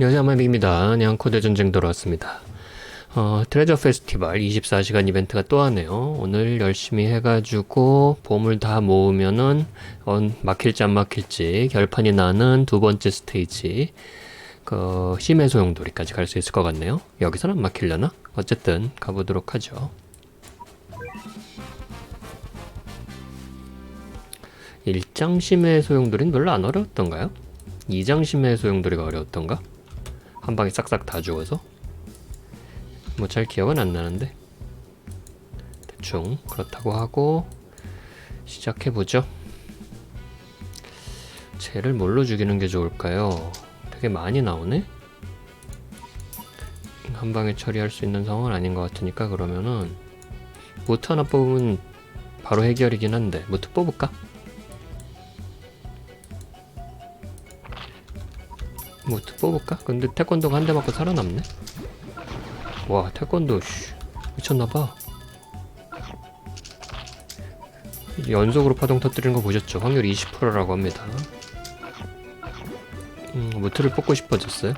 아마비입니다. 냥코대 전쟁 돌아왔습니다. 어, 트레저 페스티벌 24시간 이벤트가 또 하네요. 오늘 열심히 해가지고 보물 다 모으면은 어, 막힐지 안 막힐지 결판이 나는 두 번째 스테이지 그 심해 소용돌이까지 갈 수 있을 것 같네요. 여기서는 안 막히려나? 어쨌든 가보도록 하죠. 1장 심해 소용돌이는 별로 안 어려웠던가요? 2장 심해 소용돌이가 어려웠던가? 한 방에 싹싹 다 죽어서 뭐 잘 기억은 안 나는데 대충 그렇다고 하고 시작해 보죠. 쟤를 뭘로 죽이는 게 좋을까요? 되게 많이 나오네. 한 방에 처리할 수 있는 상황은 아닌 것 같으니까 그러면은 무트 하나 뽑으면 바로 해결이긴 한데 무트 뽑을까? 무트 뽑을까? 근데 태권도가 한 대 맞고 살아남네. 와 태권도 씨 미쳤나봐. 연속으로 파동 터뜨리는 거 보셨죠? 확률 20%라고 합니다. 음, 무트를 뽑고 싶어졌어요.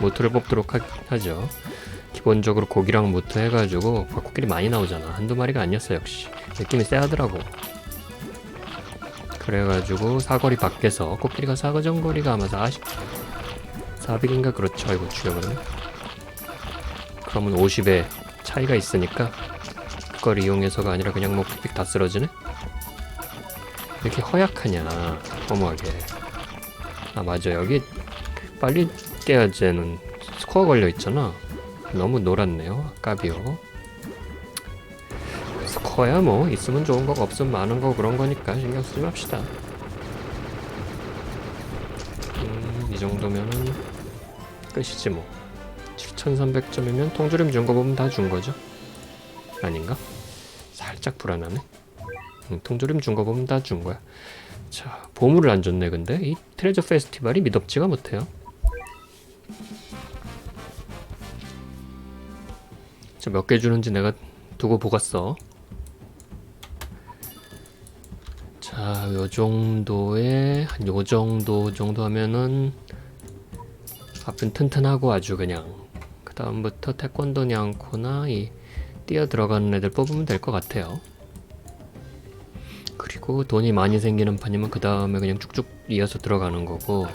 무트를 뽑도록 하, 죠 기본적으로 고기랑 무트 해가지고 코끼리 많이 나오잖아. 한두 마리가 아니었어 역시. 느낌이 쎄하더라고. 그래가지고 사거리 밖에서 코끼리가 사거정거리가 아마 40 400인가? 그렇죠. 아이고 죽여버렸네. 그러면 50에 차이가 있으니까 그걸 이용해서가 아니라 그냥 뭐 픽픽 다 쓰러지네? 왜 이렇게 허약하냐 허무하게. 아 맞아. 여기 빨리 깨야지 는 스코어 걸려 있잖아. 너무 놀았네요. 아깝이요. 스코어야 뭐. 있으면 좋은 거가 없으면 많은 거 그런 거니까 신경 쓰지 맙시다. 음, 이 정도면은 끝이지 뭐. 7300점이면 통조림 준 거 보면 다 준 거죠? 아닌가? 살짝 불안하네. 응, 통조림 준 거 보면 다 준 거야. 자 보물을 안 줬네 근데. 이 트레저 페스티벌이 미덥지가 못해요. 자 몇 개 주는지 내가 두고 보갔어. 자, 요 정도에 한 요 정도 정도 하면은 앞은 튼튼하고 아주 그냥 그 다음부터 태권도 냥코나 이 뛰어 들어가는 애들 뽑으면 될 것 같아요. 그리고 돈이 많이 생기는 판이면 그 다음에 그냥 쭉쭉 이어서 들어가는 거고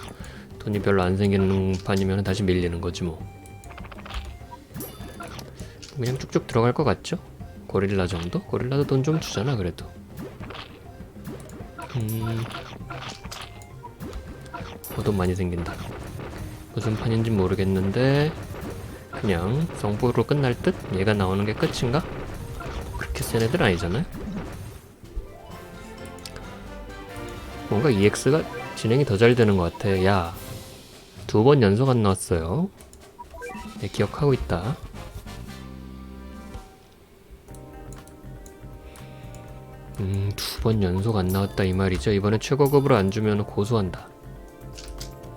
돈이 별로 안 생기는 판이면 다시 밀리는 거지 뭐. 그냥 쭉쭉 들어갈 것 같죠? 고릴라 정도? 고릴라도 돈 좀 주잖아 그래도. 음. 어, 돈 많이 생긴다. 무슨 판인지 모르겠는데 그냥 성부로 끝날 듯? 얘가 나오는 게 끝인가? 그렇게 센 애들 아니잖아요? 뭔가 EX가 진행이 더 잘 되는 것 같아. 야, 두 번 연속 안 나왔어요. 내 기억하고 있다. 음, 두 번 연속 안 나왔다 이 말이죠. 이번에 최고급으로 안 주면 고소한다.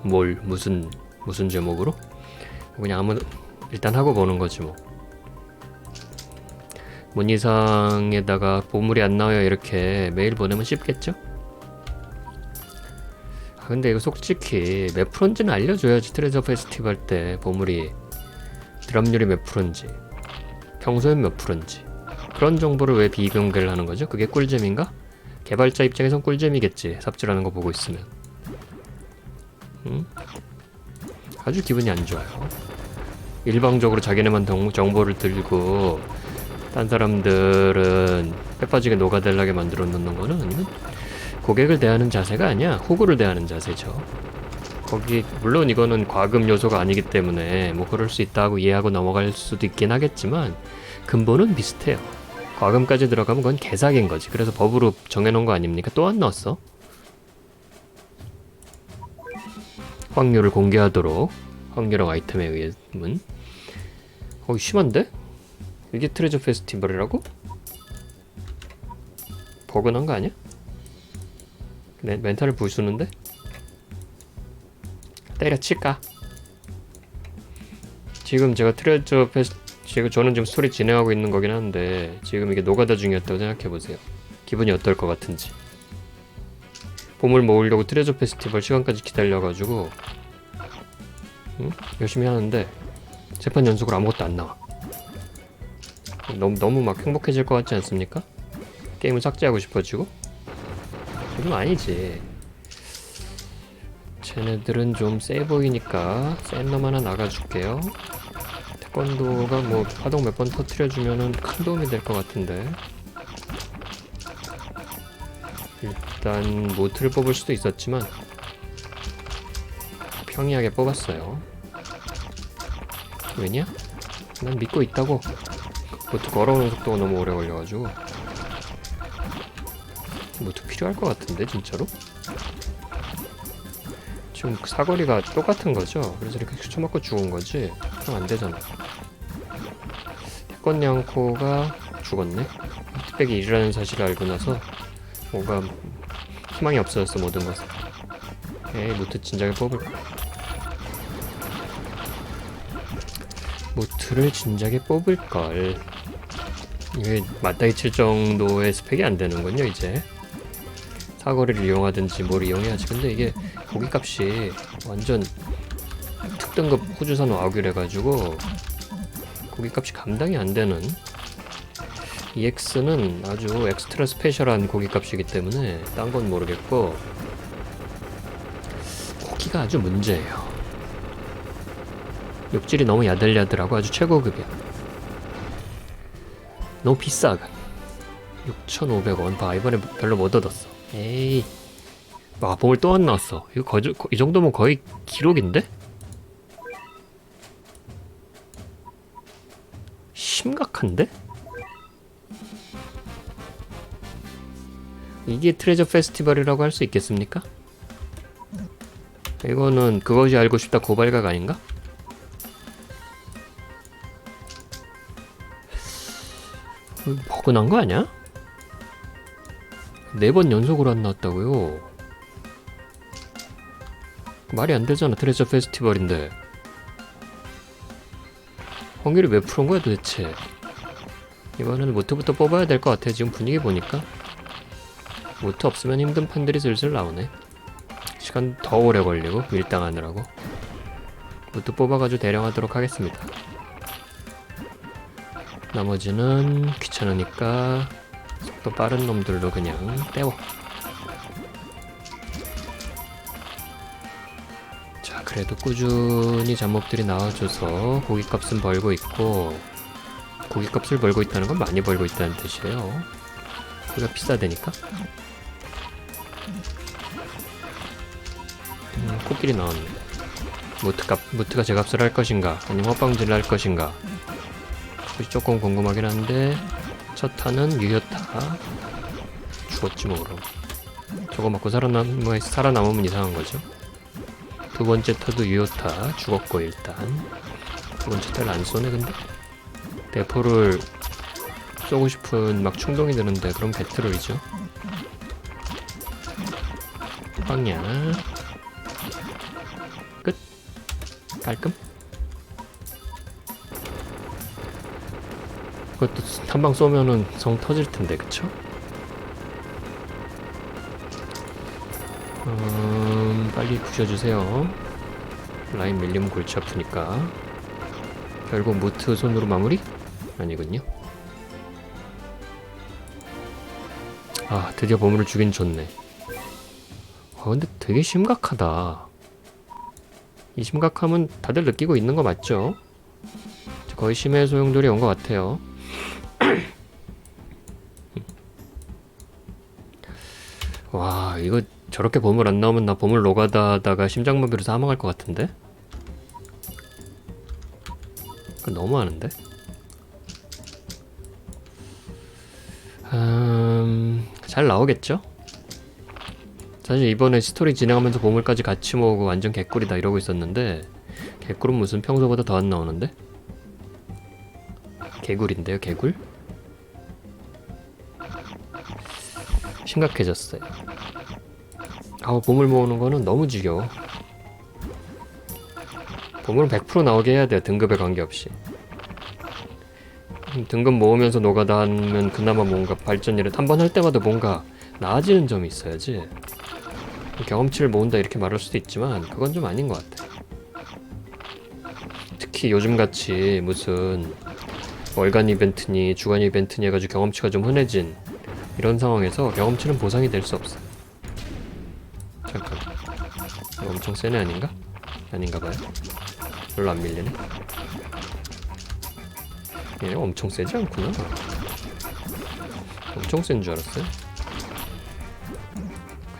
뭘, 무슨, 무슨 제목으로? 그냥 아무, 일단 하고 보는 거지 뭐. 문의사항에다가 보물이 안 나와요 이렇게 메일 보내면 쉽겠죠? 아, 근데 이거 솔직히 몇 프로인지는 알려줘야지 트레저 페스티벌 때 보물이 드랍률이 몇 프로인지 평소엔 몇 프로인지 그런 정보를 왜 비공개를 하는 거죠? 그게 꿀잼인가? 개발자 입장에선 꿀잼이겠지 삽질하는 거 보고 있으면 응? 아주 기분이 안 좋아요. 일방적으로 자기네만 정, 정보를 들고 딴 사람들은 빼빠지게 녹아들라게 만들어 놓는 거는 고객을 대하는 자세가 아니야. 호구를 대하는 자세죠. 거기 물론 이거는 과금 요소가 아니기 때문에 뭐 그럴 수 있다고 이해하고 넘어갈 수도 있긴 하겠지만 근본은 비슷해요. 과금까지 들어가면 그건 개사기인 거지. 그래서 법으로 정해놓은 거 아닙니까? 또 안 넣었어 확률을 공개하도록 확률형 아이템에 의해서는 어 심한데? 이게 트레저 페스티벌이라고? 버그난 거 아니야? 멘, 멘탈을 부수는데? 때려칠까? 지금 제가 트레저 페스 지금 저는 지금 스토리 진행하고 있는 거긴 한데 지금 이게 노가다 중이었다고 생각해 보세요. 기분이 어떨 것 같은지. 보물 모으려고 트레저 페스티벌 시간까지 기다려가지고 응? 열심히 하는데 재판 연속으로 아무것도 안 나와. 너무 너무 막 행복해질 것 같지 않습니까? 게임을 삭제하고 싶어지고? 좀 아니지. 쟤네들은 좀 세 보이니까 센 놈 하나 나가줄게요. 태권도가 뭐 파동 몇 번 터트려주면은 큰 도움이 될 것 같은데. 일단 모트를 뽑을 수도 있었지만 평이하게 뽑았어요. 왜냐? 난 믿고 있다고. 모트 걸어오는 속도가 너무 오래 걸려가지고 모트 필요할 것 같은데 진짜로? 지금 그 사거리가 똑같은 거죠? 그래서 이렇게 쳐맞고 죽은 거지? 그럼 안 되잖아. 태권냥코가 죽었네? 흑백이 일이라는 사실을 알고 나서 뭔가 희망이 없어졌어 모든 것은. 에이 모트 진작에 뽑을 거. 모트를 진작에 뽑을 걸. 이게 맞다이 칠 정도의 스펙이 안 되는군요 이제. 사거리를 이용하든지 뭘 이용해야지. 근데 이게 고기값이 완전 특등급 호주산 와규래 가지고 고기값이 감당이 안 되는 EX는 아주 엑스트라 스페셜한 고기값이기 때문에 딴 건 모르겠고 고기가 아주 문제예요. 육질이 너무 야들야들하고 아주 최고급이야. 너무 비싸. 6,500원. 봐 이번에 별로 못 얻었어. 에이. 와 봉을 또 안 나왔어. 이거 거저, 거- 이 정도면 거의 기록인데? 심각한데? 이게 트레저 페스티벌이라고 할 수 있겠습니까? 이거는 그것이 알고 싶다 고발각 아닌가? 음, 버그난 거 아니야? 네 번 연속으로 안 나왔다고요? 말이 안 되잖아 트레저 페스티벌인데 확률이 몇 프로인 거야 도대체 이번에는 모트부터 뽑아야 될 것 같아 지금 분위기 보니까 모트 없으면 힘든 판들이 슬슬 나오네. 시간 더 오래 걸리고 밀당하느라고. 모트 뽑아가지고 대령하도록 하겠습니다. 나머지는 귀찮으니까 속도 빠른 놈들로 그냥 때워 자 그래도 꾸준히 잡목들이 나와줘서 고기값은 벌고 있고 고기값을 벌고 있다는 건 많이 벌고 있다는 뜻이에요. 고기가 비싸다니까 코끼리 무트값, 무트가 제 값을 할 것인가 아니면 헛방질을 할 것인가. 그것이 조금 궁금하긴 한데 첫 타는 유효타. 죽었지 뭐 그럼. 저거 맞고 살아남, 뭐 살아남으면 이상한 거죠. 두 번째 타도 유효타. 죽었고 일단. 두 번째 타를 안 쏘네 근데. 대포를 쏘고 싶은 막 충동이 드는데 그럼 배트롤이죠. 빵야 깔끔 그것도 한방 쏘면은 성 터질 텐데 그쵸? 음, 빨리 부셔주세요. 라인 밀리면 골치 아프니까. 결국 무트 손으로 마무리? 아니군요. 아, 드디어 보물을 주긴 좋네. 아, 근데 되게 심각하다. 이 심각함은 다들 느끼고 있는 거 맞죠? 거의 심해 소용돌이 온 것 같아요. 와, 이거 저렇게 보물 안 나오면 나 보물 노가다다가 심장마비로 사망할 것 같은데? 그거 너무하는데? 음, 잘 나오겠죠? 사실 이번에 스토리 진행하면서 보물까지 같이 모으고 완전 개꿀이다 이러고 있었는데 개꿀은 무슨 평소보다 더 안 나오는데? 개굴인데요, 개굴? 심각해졌어요. 아우 보물 모으는 거는 너무 지겨워. 보물은 100% 나오게 해야 돼요. 등급에 관계없이. 음, 등급 모으면서 노가다 하면 그나마 뭔가 발전이를 한번 할 때마다 뭔가 나아지는 점이 있어야지. 경험치를 모은다 이렇게 말할 수도 있지만 그건 좀 아닌 것 같아. 특히 요즘같이 무슨 월간 이벤트니 주간 이벤트니 해가지고 경험치가 좀 흔해진 이런 상황에서 경험치는 보상이 될 수 없어. 잠깐. 엄청 세네 아닌가? 아닌가 봐요. 별로 안 밀리네. 얘 엄청 세지 않구나. 엄청 센 줄 알았어요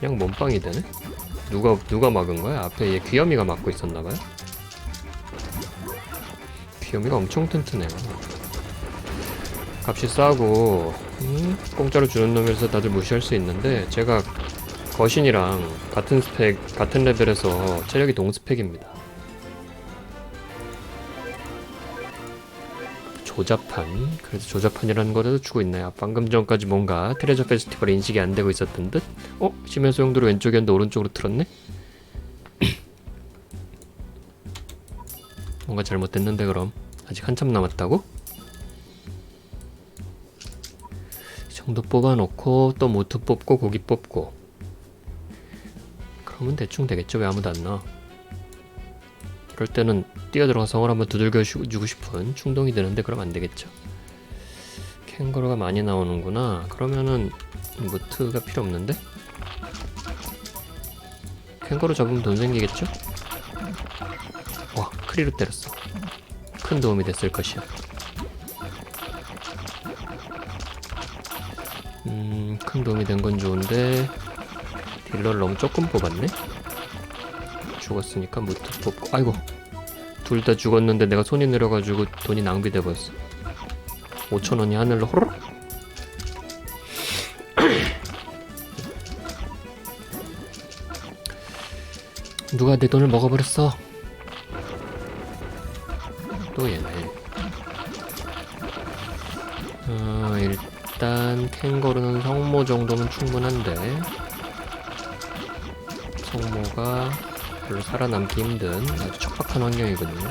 그냥 몸빵이 되네 누가 누가 막은 거야? 앞에 얘 귀염이가 막고 있었나 봐요 귀요미가 엄청 튼튼해요. 값이 싸고 음, 공짜로 주는 놈이라서 다들 무시할 수 있는데 제가 거신이랑 같은 스펙, 같은 레벨에서 체력이 동스펙입니다. 조자판 그래도 조자판이라는 거라도 주고 있나요? 방금 전까지 뭔가 트레저 페스티벌 인식이 안 되고 있었던 듯? 어? 심해 소용도로 왼쪽이었는데 오른쪽으로 틀었네? 뭔가 잘못됐는데 그럼 아직 한참 남았다고? 이 정도 뽑아놓고 또 모트 뽑고 고기 뽑고 그러면 대충 되겠죠 왜 아무도 안 나와 그럴 때는 뛰어들어가 성을 한번 두들겨 주- 주고 싶은 충동이 드는데 그럼 안 되겠죠. 캥거루가 많이 나오는구나. 그러면은 모트가 필요 없는데? 캥거루 잡으면 돈 생기겠죠? 와 크리로 때렸어. 큰 도움이 됐을 것이야. 음 큰 도움이 된 건 좋은데 딜러를 너무 조금 뽑았네 죽었으니까 무트 뽑고 아이고. 둘 다 죽었는데 내가 손이 느려가지고 돈이 낭비돼 버렸어. 5천원이 하늘로 호로록. 누가 내 돈을 먹어버렸어? 또 얘네. 어, 일단 캥거루는 성모 정도면 충분한데. 성모가 별로 살아남기 힘든 아주 척박한 환경이거든요.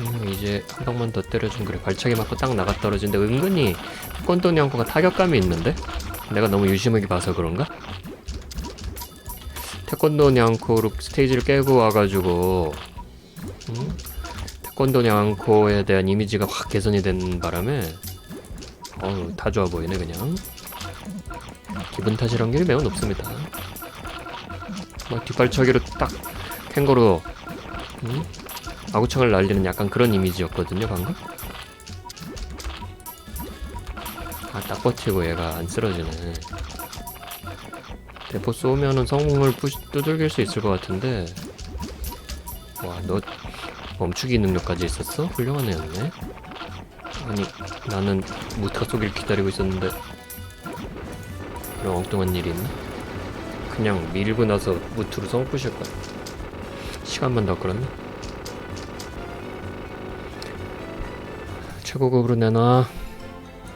음, 이제 한 방만 더 때려주면 그래 발차기 맞고 딱 나가 떨어지는데 은근히 꼰돈이 형코가 타격감이 있는데 내가 너무 유심하게 봐서 그런가? 태권도 냥코로 스테이지를 깨고 와가지고 음? 태권도 냥코에 대한 이미지가 확 개선이 된 바람에 어우 다 좋아 보이네 그냥 기분 탓일 확률이 매우 높습니다. 막 뒷발차기로 딱 캥거루 음? 아구창을 날리는 약간 그런 이미지였거든요 방금? 아딱 버티고 얘가 안 쓰러지네. 대포 쏘면은 성공을 푸시, 두들길 수 있을 것 같은데. 와 너 멈추기 능력까지 있었어? 훌륭한 애였네. 아니 나는 무타 쏘기를 기다리고 있었는데 그런 엉뚱한 일이 있나? 그냥 밀고 나서 무트로 성 부실 거야. 시간만 더 끌었네 최고급으로 내놔.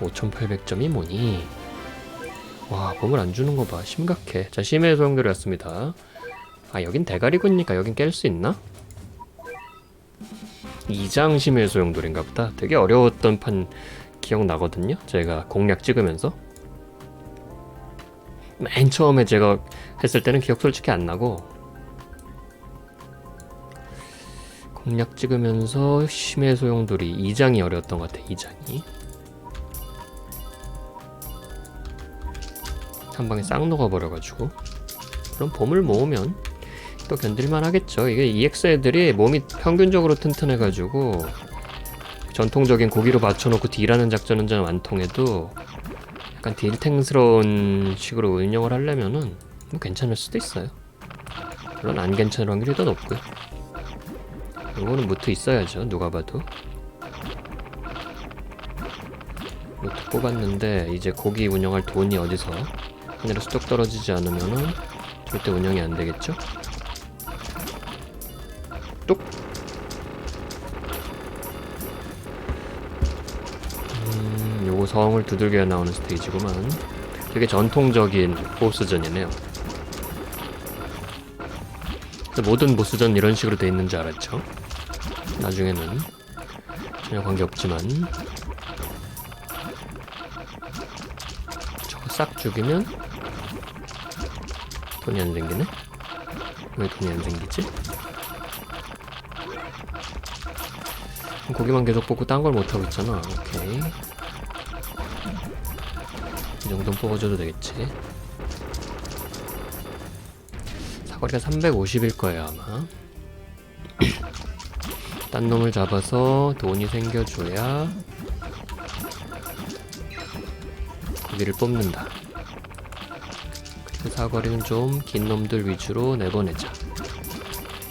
5800점이 뭐니? 와 bom을 안 주는 거 봐. 심각해. 자 심해 소용돌이었습니다. 아 여긴 대가리군이니까 여긴 깰 수 있나? 2장 심해 소용돌인가 보다. 되게 어려웠던 판 기억나거든요? 제가 공략 찍으면서 맨 처음에 제가 했을 때는 기억 솔직히 안 나고 공략 찍으면서 심해 소용돌이 2장이 어려웠던 것 같아 2장이. 한 방에 싹 녹아버려가지고. 그럼 봄을 모으면 또 견딜만 하겠죠. 이게 EX 애들이 몸이 평균적으로 튼튼해가지고 전통적인 고기로 맞춰놓고 딜하는 작전은 좀안 통해도 약간 딜탱스러운 식으로 운영을 하려면은 뭐 괜찮을 수도 있어요 물론 안 괜찮을 확률이 더 높고요 이거는 무트 있어야죠 누가 봐도 무트 뽑았는데 이제 고기 운영할 돈이 어디서 하늘에서 뚝 떨어지지 않으면은 절대 운영이 안 되겠죠? 뚝! 음, 요거 성을 두들겨야 나오는 스테이지구만. 되게 전통적인 보스전이네요. 모든 보스전 이런 식으로 돼 있는 줄 알았죠? 나중에는 전혀 관계없지만 저거 싹 죽이면 돈이 안 생기네? 왜 돈이 안 생기지? 고기만 계속 뽑고 딴 걸 못하고 있잖아 오케이 이 정도는 뽑아줘도 되겠지? 사거리가 350일 거예요 아마. 딴 놈을 잡아서 돈이 생겨줘야 고기를 뽑는다. 그리고 사거리는 좀 긴 놈들 위주로 내보내자.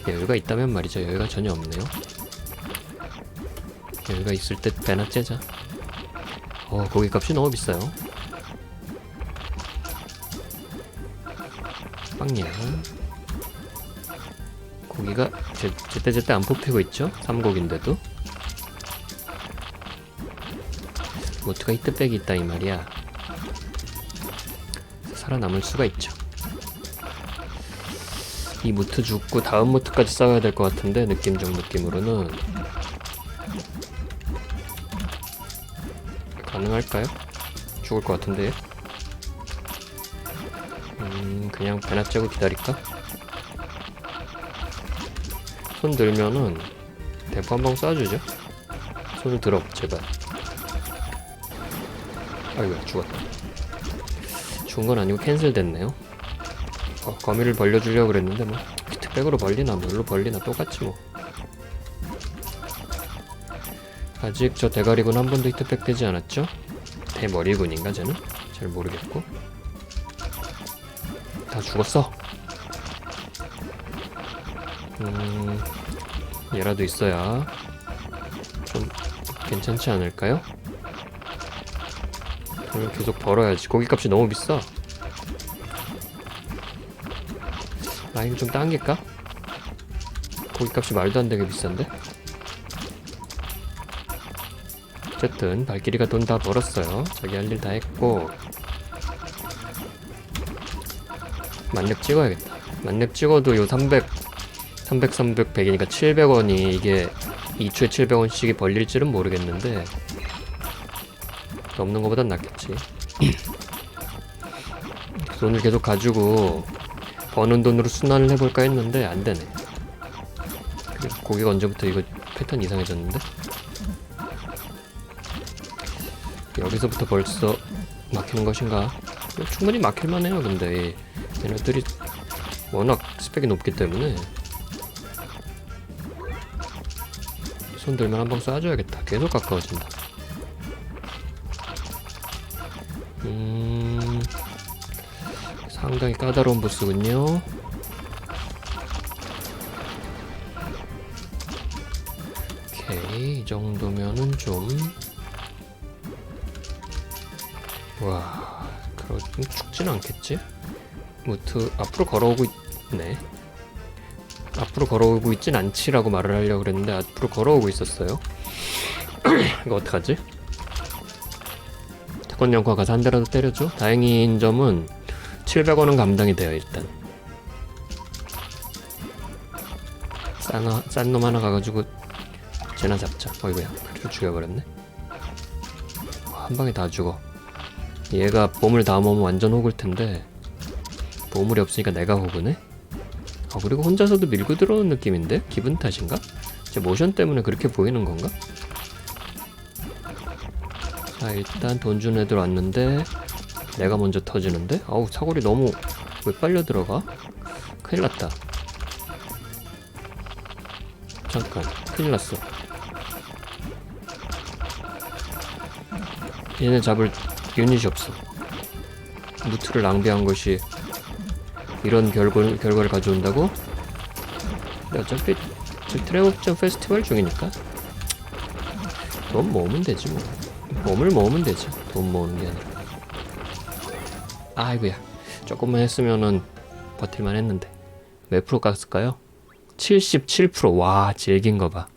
여유가 있다면 말이죠. 여유가 전혀 없네요. 여유가 있을 때 배나 째자. 어 고기값이 너무 비싸요 빵야. 고기가 제, 제때 제때 안 뽑히고 있죠? 삼곡인데도? 모트가 히트백이 있다 이 말이야. 살아남을 수가 있죠. 이 모트 죽고 다음 모트까지 싸워야 될 것 같은데 느낌적 느낌으로는. 가능할까요? 죽을 것 같은데 음 그냥 배나 째고 기다릴까? 손 들면은 대포 한 방 쏴주죠 손을 들어 제발 아이고야 죽었다 죽은 건 아니고 캔슬 됐네요 어, 거미를 벌려주려고 그랬는데 뭐 히트백으로 벌리나 뭘로 벌리나 똑같지 뭐 아직 저 대가리군 한 번도 히트백 되지 않았죠? 대머리군인가 쟤는? 잘 모르겠고 다 죽었어 음 얘라도 있어야 좀 괜찮지 않을까요? 돈을 계속 벌어야지 고기값이 너무 비싸 라인 좀 당길까? 고기값이 말도 안 되게 비싼데? 어쨌든 발길이가 돈 다 벌었어요 자기 할 일 다 했고 만렙 찍어야겠다 만렙 찍어도 요 300, 300, 300, 100이니까 700원이 이게 2초에 700원씩이 벌릴지는 모르겠는데 넘는 것보단 낫겠지 돈을 계속 가지고 버는 돈으로 순환을 해볼까 했는데 안 되네 그래, 고기가 언제부터 이거 패턴 이상해졌는데? 여기서부터 벌써 막히는 것인가? 충분히 막힐만 해요 근데 얘네들이 워낙 스펙이 높기 때문에 손 들면 한 방 쏴줘야겠다. 계속 가까워진다. 음 상당히 까다로운 보스군요. 오케이 이 정도면은 좀. 와, 그러 죽진 않겠지? 무트 앞으로 걸어오고 있네. 앞으로 걸어오고 있진 않지라고 말을 하려고 그랬는데 앞으로 걸어오고 있었어요. 이거 어떡하지? 태권 영화 가서 한 대라도 때려줘. 다행인 점은 700원은 감당이 돼요 일단. 싼놈 하나 가가지고 쟤나 잡자. 어이구야, 그래도 죽여버렸네. 한 방에 다 죽어. 얘가 보물 다 모으면 완전 호글 텐데 보물이 없으니까 내가 호그네? 아 그리고 혼자서도 밀고 들어오는 느낌인데? 기분 탓인가? 제 모션 때문에 그렇게 보이는 건가? 자 일단 돈 주는 애들 왔는데 내가 먼저 터지는데? 아우 사거리 너무 왜 빨려 들어가? 큰일 났다 잠깐 큰일 났어 얘네 잡을 유닛이 없어. 무트를 낭비한 것이 이런 결과, 결과를 가져온다고? 근데 어차피 저 트레오션 페스티벌 중이니까 돈 모으면 되지 뭐. 몸을 모으면 되지. 돈 모으는 게 아니라. 아이고야. 조금만 했으면은 버틸만 했는데. 몇 프로 깠을까요? 77%. 와, 질긴 거 봐.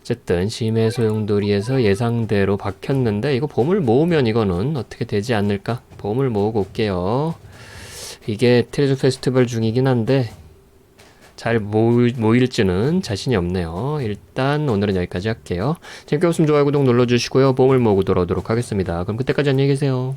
어쨌든 심해 소용돌이에서 예상대로 박혔는데 이거 보물 모으면 이거는 어떻게 되지 않을까? 보물 모으고 올게요. 이게 트레저 페스티벌 중이긴 한데 잘 모일, 모일지는 자신이 없네요. 일단 오늘은 여기까지 할게요. 재밌게 봤으면 좋아요, 구독 눌러주시고요. 보물 모으고 돌아오도록 하겠습니다. 그럼 그때까지 안녕히 계세요.